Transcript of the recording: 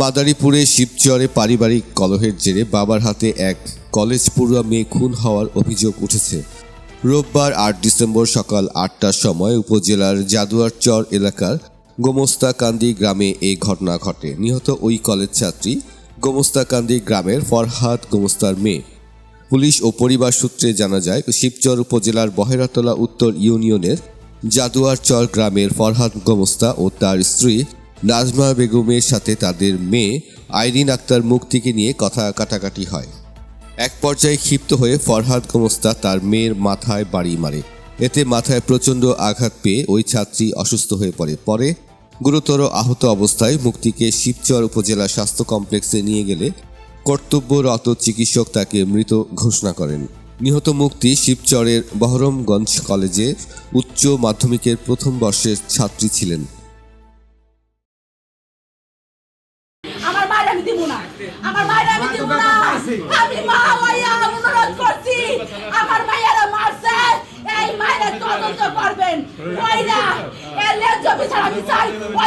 মাদারীপুরে শিবচরে পারিবারিক কলহের জেরে বাবার হাতে এক কলেজ পড়ুয়া মেয়ে খুন হওয়ার অভিযোগ উঠেছে। রোববার আট ডিসেম্বর সকাল আটটার সময় উপজেলার জাদুয়ারচর এলাকার গোমস্তাকান্দি গ্রামে এই ঘটনা ঘটে। নিহত ওই কলেজ ছাত্রী গোমস্তাকান্দি গ্রামের ফরহাদ গোমস্তার মেয়ে। পুলিশ ও পরিবার সূত্রে জানা যায়, শিবচর উপজেলার বহেরাতলা উত্তর ইউনিয়নের জাদুয়ারচর গ্রামের ফরহাদ গোমস্তা ও তার স্ত্রী নাজমা বেগমের সাথে তাদের মেয়ে আইরিন আক্তার মুক্তিকে নিয়ে কথা কাটাকাটি হয়। এক পর্যায়ে ক্ষিপ্ত হয়ে ফরহাদ গোমস্তা তার মেয়ের মাথায় বাড়ি মারে। এতে মাথায় প্রচণ্ড আঘাত পেয়ে ওই ছাত্রী অসুস্থ হয়ে পড়ে। পরে গুরুতর আহত অবস্থায় মুক্তিকে শিবচর উপজেলা স্বাস্থ্য কমপ্লেক্সে নিয়ে গেলে কর্তব্যরত চিকিৎসক তাকে মৃত ঘোষণা করেন। নিহত মুক্তি শিবচরের বহরমগঞ্জ কলেজে উচ্চ মাধ্যমিকের প্রথম বর্ষের ছাত্রী ছিলেন। আমার মায়ের আমি দিব না। আমার মায়ের আমি দিব না। আমি মা হইয়া অনুরোধ করছি। আমার মায়েরা মারছে। এই মায়ের তদন্ত করবেন। ওইরা এর ন্যায্য বিচার আমি চাই। ওই